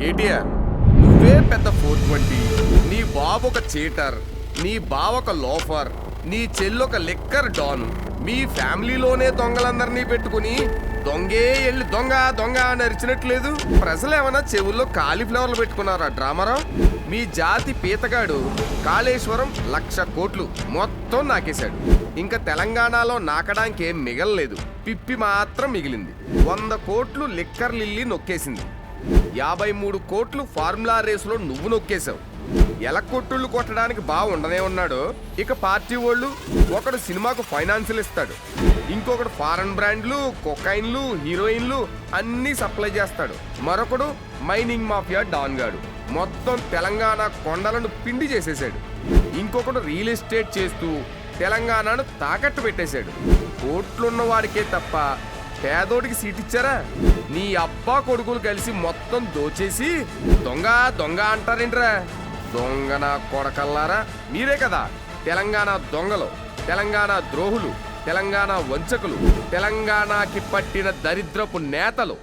కేటీఆర్ నువ్వే పెద్ద four twenty. నీ బాబు ఒక చీటర్ నీ బావ ఒక లోఫర్ నీ చెల్లొక లిక్కర్ డాన్. మీ ఫ్యామిలీలోనే దొంగలందరినీ పెట్టుకుని దొంగే వెళ్ళి దొంగ దొంగ అని అరిచినట్లేదు. ప్రజలు ఏమైనా చెవుల్లో కాలీఫ్లవర్లు పెట్టుకున్నారా డ్రామారావు? మీ జాతి పీతగాడు కాళేశ్వరం లక్ష కోట్లు మొత్తం నాకేశాడు. ఇంకా తెలంగాణలో నాకడానికి ఏం మిగలలేదు. పిప్పి మాత్రం మిగిలింది. వంద కోట్లు లిక్కర్ లిల్లి నొక్కేసింది. యాభై మూడు కోట్లు ఫార్ములా రేసులో నువ్వు నొక్కేశావు. ఎలక్కొట్టుళ్ళు కొట్టడానికి బాగా ఉండనే ఉన్నాడు. ఇక పార్టీ వాళ్ళు ఒకడు సినిమాకు ఫైనాన్సులు ఇస్తాడు. ఇంకొకడు ఫారెన్ బ్రాండ్లు కొకైన్లు హీరోయిన్లు అన్నీ సప్లై చేస్తాడు. మరొకడు మైనింగ్ మాఫియా డాన్ గాడు. మొత్తం తెలంగాణ కొండలను పిండి చేసేసాడు ఇంకొకడు రియల్ ఎస్టేట్ చేస్తూ తెలంగాణను తాకట్టు పెట్టేశాడు. కోట్లున్న వాడికే తప్ప పేదోడికి సీట్ ఇచ్చారా? నీ అబ్బా కొడుకులు కలిసి మొత్తం దోచేసి దొంగ దొంగ అంటారేంట్రా? దొంగ నా కొడకల్లారా? మీరే కదా తెలంగాణ దొంగలు తెలంగాణ ద్రోహులు తెలంగాణ వంచకులు తెలంగాణకి పట్టిన దరిద్రపు నేతలు.